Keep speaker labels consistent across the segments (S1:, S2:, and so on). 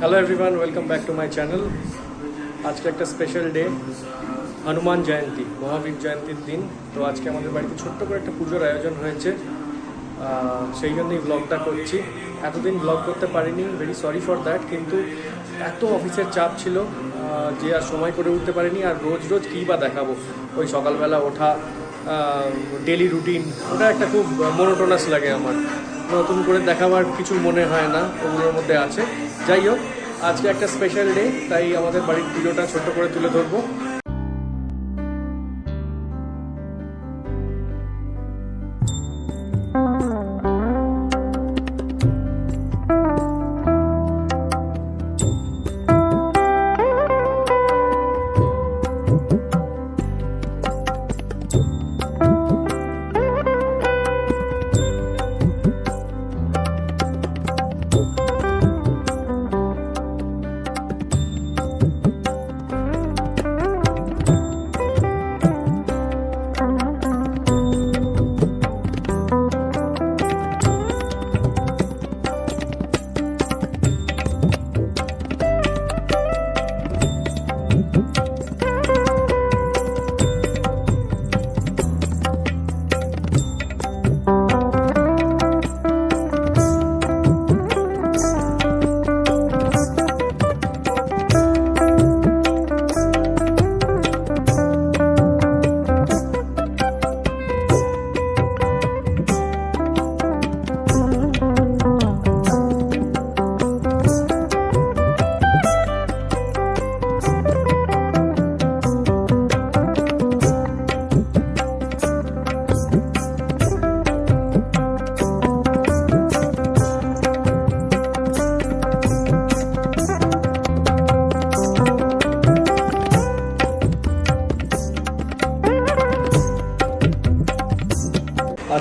S1: Hello everyone welcome back to my channel আজকে একটা special day Hanuman Jayanti Mahavir জয়ন্তীর দিন। তো আজকে আমাদের বাড়িতে ছোট্ট করে একটা পুজোর আয়োজন হয়েছে। সেই জন্যই ব্লগটা করছি। এতদিন ব্লগ করতে পারিনি ভেরি সরি ফর দ্যাট কিন্তু এত অফিসের চাপ ছিল যে আর সময় করে উঠতে পারিনি, আর রোজ রোজ কী বা দেখাবো? ওই সকালবেলা ওঠা ডেলি রুটিন ওটা একটা খুব মনোটোনাস লাগে আমার। নতুন করে দেখাবার কিছু মনে হয় না, ওগুলোর মধ্যে আছে। যাই হোক আজকে একটা স্পেশাল ডে তাই আমাদের বাড়ির পুজোটা ছোট্ট করে তুলে ধরবো।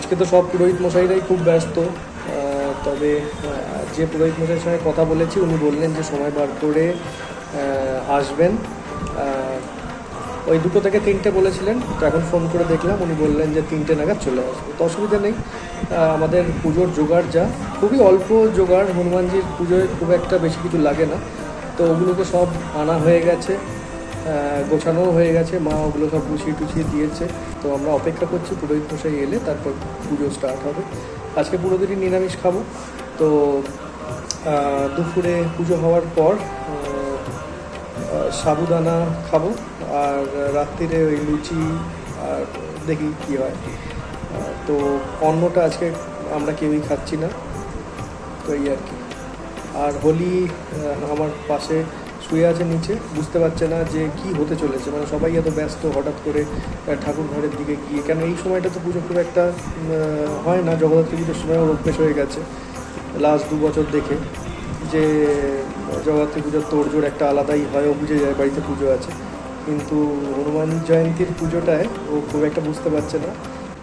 S1: আজকে তো সব পুরোহিত মশাইরাই খুব ব্যস্ত। তবে যে পুরোহিত মশাইয়ের সঙ্গে কথা বলেছি, উনি বললেন যে সময় বার করে আসবেন। ওই দুটো থেকে তিনটে বলেছিলেন, তো এখন ফোন করে দেখলাম, উনি বললেন যে তিনটে নাগাদ চলে আসবে। তো অসুবিধা নেই। আমাদের পুজোর জোগাড় যা, খুবই অল্প জোগাড়, হনুমানজির পুজোয় খুব একটা বেশি কিছু লাগে না। তো ওগুলোকে সব আনা হয়ে গেছে। গোছানোও হয়ে গেছে। মা ওগুলো সব গুছিয়ে টুছিয়ে দিয়েছে। তো আমরা অপেক্ষা করছি, পুরোহিত মশাই এলে তারপর পুজো স্টার্ট হবে। আজকে পুরো দিনই নিরামিষ খাব। তো দুপুরে পুজো হওয়ার পর সাবুদানা খাব। আর রাত্রিরে ওই লুচি আর দেখি কী হয়। তো অন্নটা আজকে আমরা কেউই খাচ্ছি না। তো এই আর কি। আর হোলি আমার পাশে শুয়ে আছে নিচে, বুঝতে পারছে না যে কি হতে চলেছে। মানে সবাই এত ব্যস্ত হঠাৎ করে ঠাকুর ঘরের দিকে গিয়ে, কেন এই সময়টা তো পুজো খুব একটা হয় না, জগদ্ধাত্রী পুজোর সময় ওর অভ্যেস হয়ে গেছে। লাস্ট দু বছর দেখে যে, জগদ্ধাত্রী পুজোর তোড়জোড় একটা আলাদাই হয়, ও বুঝে যায় বাড়িতে পুজো আছে। কিন্তু হনুমান জয়ন্তীর পুজোটায় ও খুব একটা বুঝতে পারছে না।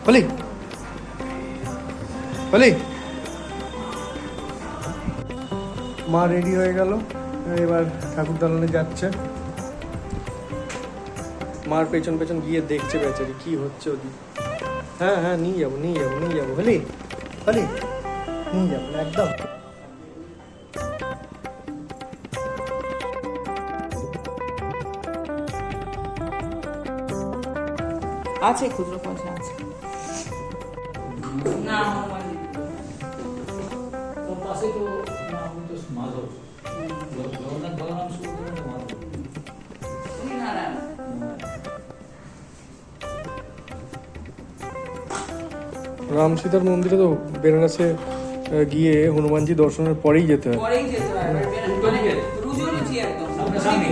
S1: হলি! হলি! মা রেডি হয়ে গেল। এবার ঠাকুর দালানে যাচ্ছে। মার পেছন পেছন গিয়ে দেখছে বেচারি, কি হচ্ছে ওদিক। হ্যাঁ হ্যাঁ নিয়ে যাব নিয়ে যাব নিয়ে যাব, হলি হলি, নিয়ে যাব, একদম।
S2: আছে খুচরো পয়সা।
S1: রাম সীতার মন্দিরে তো বেনারসে গিয়ে হনুমানজি দর্শনের পরেই যেতে হয়।
S2: পরেই যেতে রুজুরুচি একদম
S3: সামনে সামনে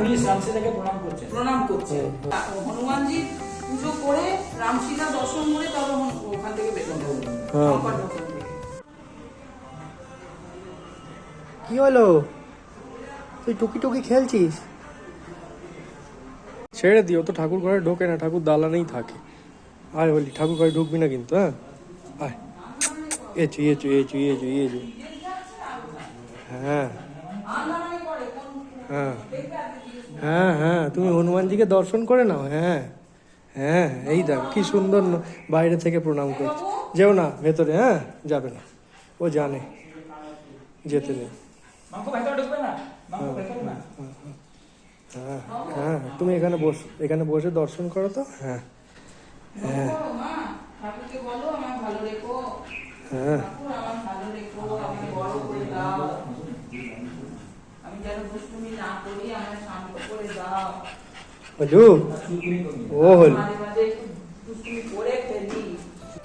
S3: উনি শামসিদাকে প্রণাম করছেন।
S2: প্রণাম করছে। হনুমানজি পুজো করে রাম সীতা দর্শন করে তবে ওখান থেকে বেরোতে হবে। সংকট মোচন থেকে।
S1: কি হলো? তুই টুকি টুকি খেলছিস? ছেড়ে দিও তো ঠাকুর ঘরে ঢোকে না ঠাকুর দালানেই থাকে। আয় বলি ঠাকুর ঘরে ঢুকবি না কিন্তু হ্যাঁ? আয়। এচু এ এচু এ এচু হ্যাঁ। হ্যাঁ। হ্যাঁ হ্যাঁ তুমি হনুমানজিকে দর্শন করে নাও হ্যাঁ। হ্যাঁ এই দেখ কি সুন্দর বাইরে থেকে প্রণাম করছে। যেও না ভেতরে হ্যাঁ যাবে না। ও জানে যেতে নেই
S3: হ্যাঁ হ্যাঁ, হ্যাঁ। হ্যাঁ
S1: তুমি এখানে বস এখানে বসে দর্শন করো তো হ্যাঁ। হ্যাঁ। হ্যাঁ। হলু ও হল।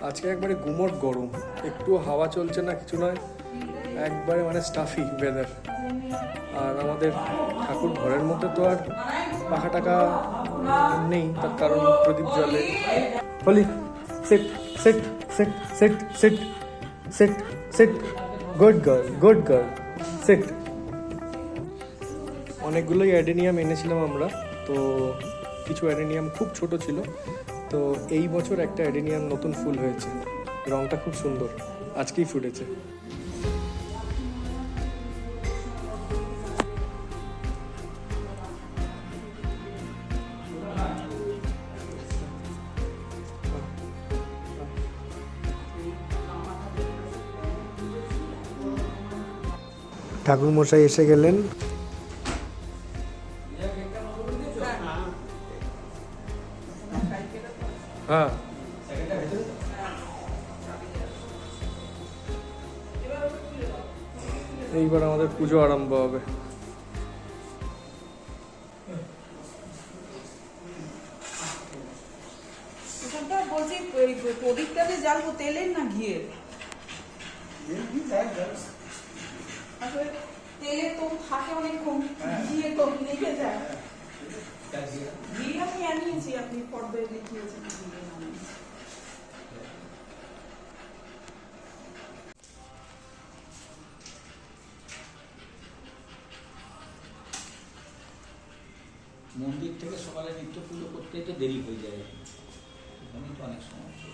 S1: আজকে একবারে গুমট গরম। একটু হাওয়া চলছে না কিছু নয়। একবারে মানে স্টাফি ওয়েদার আর আমাদের ঠাকুর ঘরের মধ্যে তো আর পাখা টাকা নেই, তার কারণ প্রদীপ জলে হলি set set set set set set set good girl good girl set অনেকগুলোই অ্যাডেনিয়াম এনেছিলাম আমরা, তো কিছু অ্যাডেনিয়াম খুব ছোট ছিল, তো এই বছর একটা অ্যাডেনিয়াম নতুন ফুল হয়েছে। রংটা খুব সুন্দর, আজকেই ফুটেছে। ঠাকুর মশাই এসে গেলেন। হ্যাঁ। এইবার আমাদের পুজো আরম্ভ হবে।
S2: প্রদীপটা যে জ্বালবো তেলের না ঘিয়ের? আসলে তেলের তো থাকে অনেকক্ষণ ঘিয়ে তো লেগে যায় ঘি আমি আনিয়েছি আপনি পর্দায় দেখিয়েছেন
S3: মন্দির থেকে সকালে নিত্য পুজো করতে তো দেরি হয়ে যায়। তো অনেক সমস্যা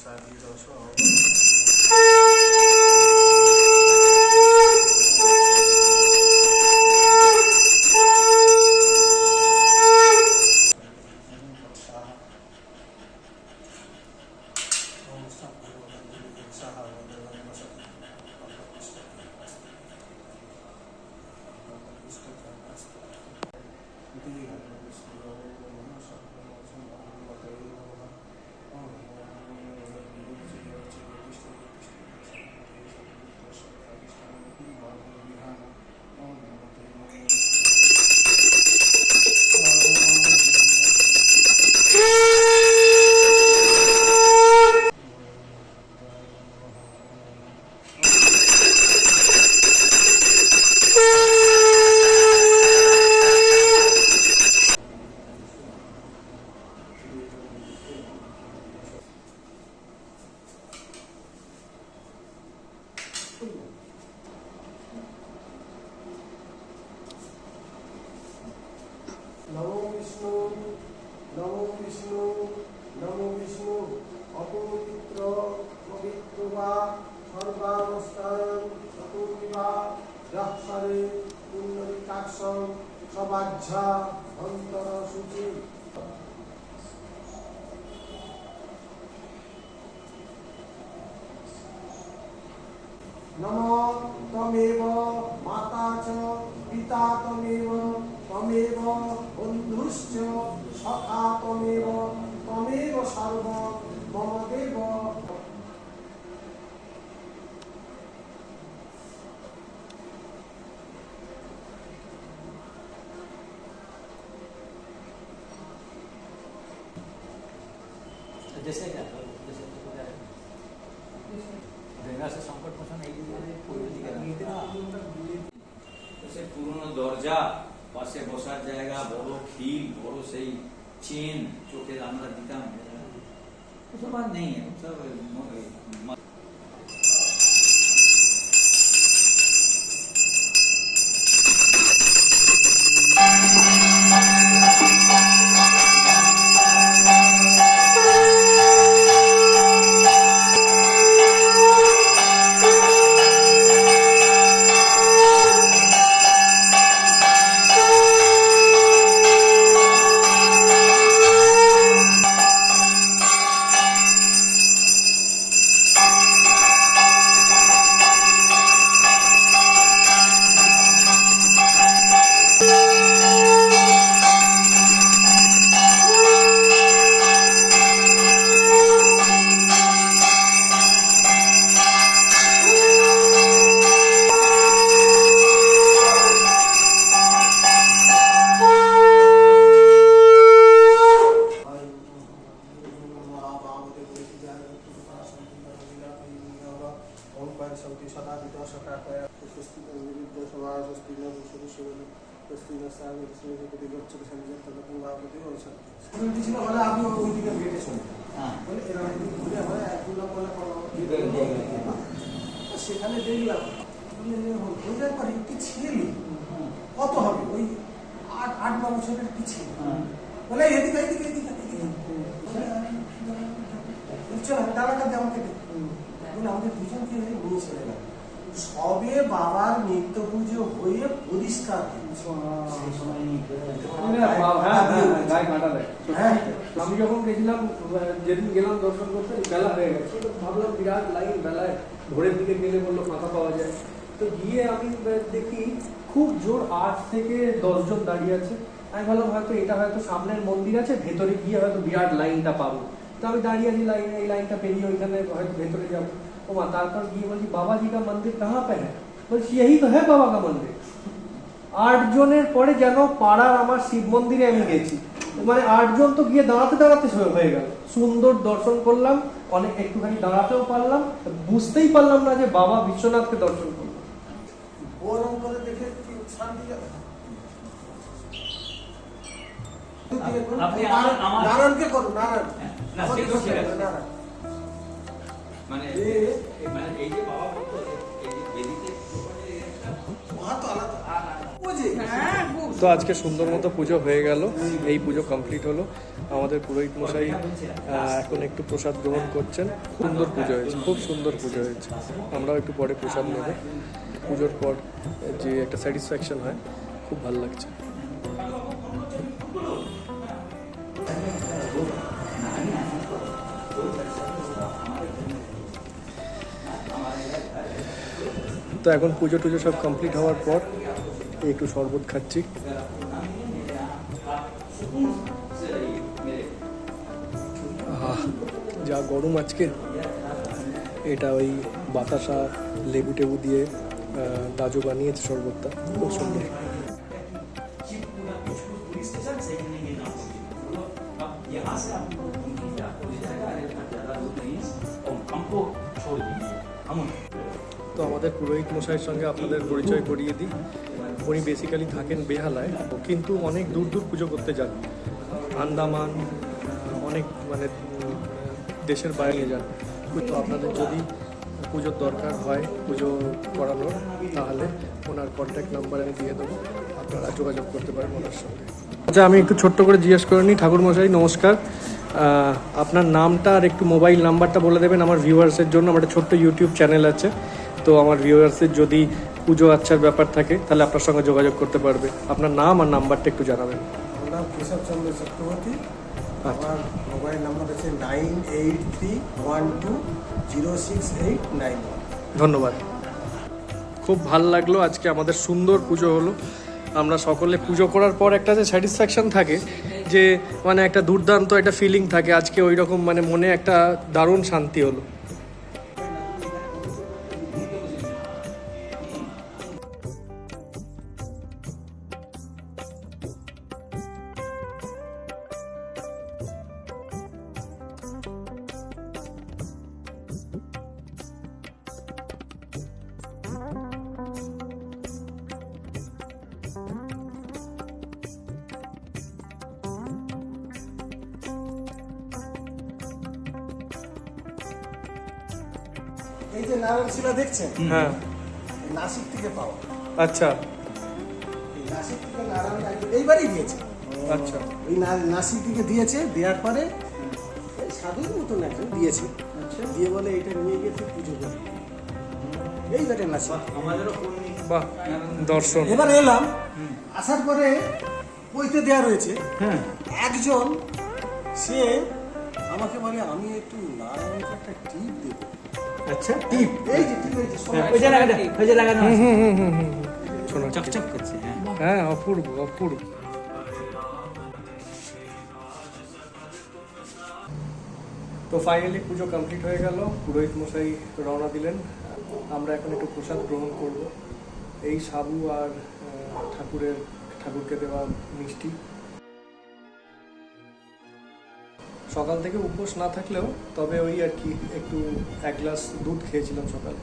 S4: inside these as well. নম তমেব মাতা চ পিতা তমেব তমেব বন্ধুশ্চ সখা তমেব তমেব সর্ব মম দেব
S3: গঙ্গা সে সংকট মোচন এই দিকে পূর্ব দিকে সে পুরনো দরজা পাশে বসার জায়গা বড় খিল বড় সেই চেন চোখে আমরা দিতাম ওসব আর নেই এখন সব
S4: ছেলে কত হবে ওই আট আট ন বছরের ছেলে। বলে এদিকে এদিকে এদিকে চলো দাঁড়াটা আমাকে আমাদের দুজনকে নিয়ে চলে সবে বাবার নিত্য পুজো হয়ে পরিষ্কার হ্যাঁ
S1: আমি যখন গেছিলাম যেদিন গেলাম দর্শন করতে বেলা হয়ে গেছে। ভাবলাম বিরাট লাইন বেলায় ভোরের দিকে গেলে বলল ফাঁকা পাওয়া যায়। তো গিয়ে আমি দেখি খুব জোর আট থেকে দশজন দাঁড়িয়ে আছে। আমি ভাবলাম হয়তো এটা হয়তো সামনের মন্দির আছে ভেতরে গিয়ে হয়তো বিরাট লাইনটা পাবো। তো আমি দাঁড়িয়ে আছি লাইনে এই লাইনটা পেরিয়ে ওইখানে হয়তো ভেতরে যাব। ও মা তারপর গিয়ে বলছি বাবাজি কা মন্দির কাহা পে হ্যাঁ বলছি यही তো হ্যাঁ বাবা কা মন্দির আট জনের পরে যেন পাড়ার আমার শিব মন্দিরে আমি গেছি। মানে আটজন তো গিয়ে দাঁড়াতে দাঁড়াতে হয়ে গেল। সুন্দর দর্শন করলাম অনেক একটুখানি দাঁড়াতেও পারলাম বুঝতেই পারলাম না যে বাবা বিশ্বনাথকে দর্শন করলাম
S4: ওরম করে দেখে কি শান্তি
S3: আপনি
S4: নারায়ণকে করুন নারায়ণ।
S3: মানে মানে এই যে বাবা বলতো এই যে বেদিতে
S4: তো আলাদা। বুঝি
S2: হ্যাঁ। খুব
S1: তো আজকে সুন্দর মতো পুজো হয়ে গেল। এই পুজো কমপ্লিট হলো। আমাদের পুরোহিত মশাই এখন একটু প্রসাদ গ্রহণ করছেন। সুন্দর পুজো হয়েছে খুব সুন্দর পুজো হয়েছে। আমরাও একটু পরে প্রসাদ নেব। পুজোর পর যে একটা স্যাটিসফ্যাকশন হয় খুব ভালো লাগছে। তো এখন পুজো টুজো সব কমপ্লিট হওয়ার পর একটু শরবত খাচ্ছি আহা, যা গরম আজকে এটা ওই বাতাসা লেবু টেবু দিয়ে আহ, দাজু বানিয়েছে শরবতটা খুব সুন্দর
S3: पुलिस स्टेशन से ही नहीं नाम अब यहाँ से आपको उनकी आपको ले जाएगा अरे ज़्यादा दूर नहीं है और हमको छोड़ दीजिए हम
S1: তো আমাদের পুরোহিত মশাইয়ের সঙ্গে আপনাদের পরিচয় করিয়ে দিই। উনি বেসিক্যালি থাকেন বেহালায় কিন্তু অনেক দূর দূর পুজো করতে যান। আন্দামান অনেক মানে দেশের বাইরে যান। তো আপনাদের যদি পুজোর দরকার হয়, পুজো করানোর, তাহলে ওনার কন্ট্যাক্ট নাম্বার আমি দিয়ে দেবো। আপনারা যোগাযোগ করতে পারেন ওনার সঙ্গে। আচ্ছা আমি একটু ছোট্ট করে জিজ্ঞেস করে নিই। ঠাকুর মশাই, নমস্কার। আপনার নামটা আর একটু মোবাইল নাম্বারটা বলে দেবেন আমার ভিউয়ার্সের জন্য। আমার একটা ছোট্ট ইউটিউব চ্যানেল আছে। তো আমার ভিউয়ার্সের যদি পুজো আচ্ছার ব্যাপার থাকে তাহলে আপনার সঙ্গে যোগাযোগ করতে পারবে। আপনার নাম আর নাম্বারটা একটু জানাবেন।
S4: আমার নাম কেশব চন্দ্র চক্রবর্তী। আমার মোবাইল নাম্বার আছে nine eight three one two zero six eight nine
S1: ধন্যবাদ। খুব ভালো লাগল আজকে আমাদের সুন্দর পুজো হলো। আমরা সকলে পুজো করার পর একটা যে স্যাটিসফ্যাকশন থাকে যে মানে একটা দুর্দান্ত একটা ফিলিং থাকে। আজকে ওই রকম মানে মনে একটা দারুণ শান্তি হলো।
S4: এই যে নারায়ণ শিলা দেখছেন
S1: হ্যাঁ।
S4: নাসিক থেকে পাওয়া।
S1: আচ্ছা।
S4: এই নাসিক থেকে নারায়ণ এইবারই দিয়েছে।
S1: আচ্ছা।
S4: এই না- নাসিক থেকে দিয়েছে দেওয়ার পরে এই সাধুর মতন একজন দিয়েছে। দিয়ে বলে এটা নিয়ে গিয়ে তুই পুজো করবি এই বেটে নাসিক
S3: আমাদেরও
S1: বাহ দর্শন।
S4: এবার এলাম। আসার পরে বইতে দেওয়া রয়েছে
S3: হ্যাঁ।
S4: একজন সে আমাকে বলে আমি একটু নারায়ণকে একটা টিপ দেব।
S3: আচ্ছা। টিপ
S4: এই যে টিপ এই যে
S3: ওই যে লাগানো ওই যে লাগানো আছে।
S1: হুম হুম হুম হুম শোনা
S3: চকচক করছে হ্যাঁ।
S1: হ্যাঁ অপূর্ব অপূর্ব। তো ফাইনালি পুজো কমপ্লিট হয়ে গেল। পুরোহিত মশাই রওনা দিলেন। আমরা এখন একটু প্রসাদ গ্রহণ করব। এই সাবু আর ঠাকুরের ঠাকুরকে দেওয়া মিষ্টি। সকাল থেকে উপোস না থাকলেও তবে ওই আর কি একটু এক গ্লাস দুধ খেয়েছিলাম সকালে।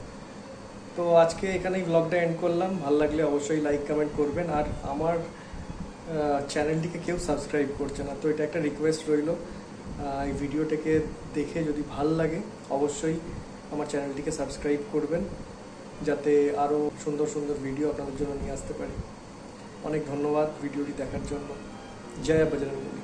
S1: তো আজকে এখানেই ব্লগটা এন্ড করলাম। ভালো লাগলে অবশ্যই লাইক কমেন্ট করবেন। আর আমার চ্যানেলটিকে কেউ সাবস্ক্রাইব করছে না, তো এটা একটা রিকোয়েস্ট রইল। এই ভিডিওটাকে দেখে যদি ভালো লাগে, অবশ্যই আমার চ্যানেলটিকে সাবস্ক্রাইব করবেন, যাতে আরও সুন্দর সুন্দর ভিডিও আপনাদের জন্য নিয়ে আসতে পারি। অনেক ধন্যবাদ ভিডিওটি দেখার জন্য। জয় বজরঙ্গলী।